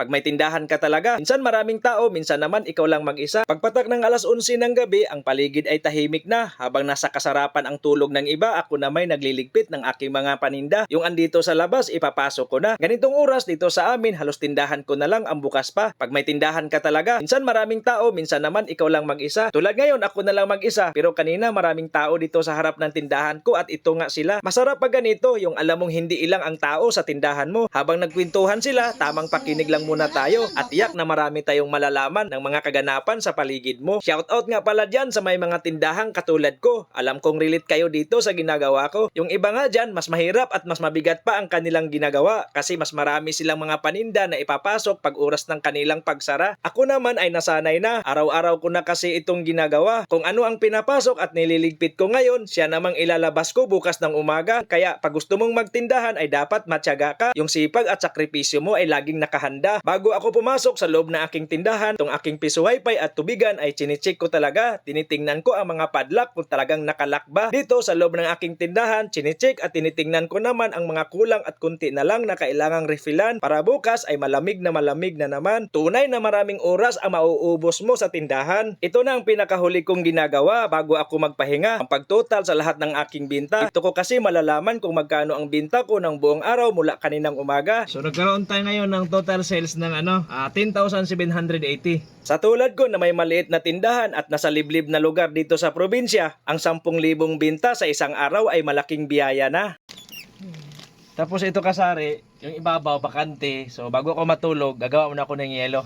Pag may tindahan ka talaga, minsan maraming tao, minsan naman ikaw lang mag-isa. Pagpatak ng alas 11 ng gabi, ang paligid ay tahimik na. Habang nasa kasarapan ang tulog ng iba, ako na may nagliligpit ng aking mga paninda. Yung andito sa labas, ipapasok ko na. Ganitong oras dito sa amin, halos tindahan ko na lang ang bukas pa. Pag may tindahan ka talaga, minsan maraming tao, minsan naman ikaw lang mag-isa. Tulad ngayon, ako na lang mag-isa. Pero kanina maraming tao dito sa harap ng tindahan ko at ito nga sila. Masarap pag ganito, yung alam mong hindi ilang ang tao sa tindahan mo. Habang nagkwentuhan sila, tamang pakinig lang muna tayo at iyak na marami tayong malalaman ng mga kaganapan sa paligid mo. Shoutout nga pala dyan sa may mga tindahang katulad ko. Alam kong relate kayo dito sa ginagawa ko. Yung iba nga dyan, mas mahirap at mas mabigat pa ang kanilang ginagawa kasi mas marami silang mga paninda na ipapasok pag oras ng kanilang pagsara. Ako naman ay nasanay na. Araw-araw ko na kasi itong ginagawa. Kung ano ang pinapasok at nililigpit ko ngayon, siya namang ilalabas ko bukas ng umaga. Kaya pag gusto mong magtindahan ay dapat matyaga ka. Yung sipag at sakripisyo mo ay laging nakahanda. Bago ako pumasok sa loob ng aking tindahan, tong aking piso wifi at tubigan ay chinecheck ko talaga. Tinitingnan ko ang mga padlock kung talagang nakalak ba. Dito sa loob ng aking tindahan, chinecheck at tinitingnan ko naman ang mga kulang at kunti na lang na kailangang refillan para bukas ay malamig na malamig na naman. Tunay na maraming oras ang mauubos mo sa tindahan. Ito na ang pinakahuli kong ginagawa bago ako magpahinga. Ang pagtotal sa lahat ng aking binta. Ito ko kasi malalaman kung magkano ang binta ko ng buong araw mula kaninang umaga. So nagkaroon tayo ngayon ng total sales ng ano, ah, 10,780. Sa tulad ko na may maliit na tindahan at nasa liblib na lugar dito sa probinsya, ang 10,000 binta sa isang araw ay malaking biyaya na. Tapos ito kasari, yung ibabaw bakante. So bago ako matulog, gagawa muna ako ng yelo.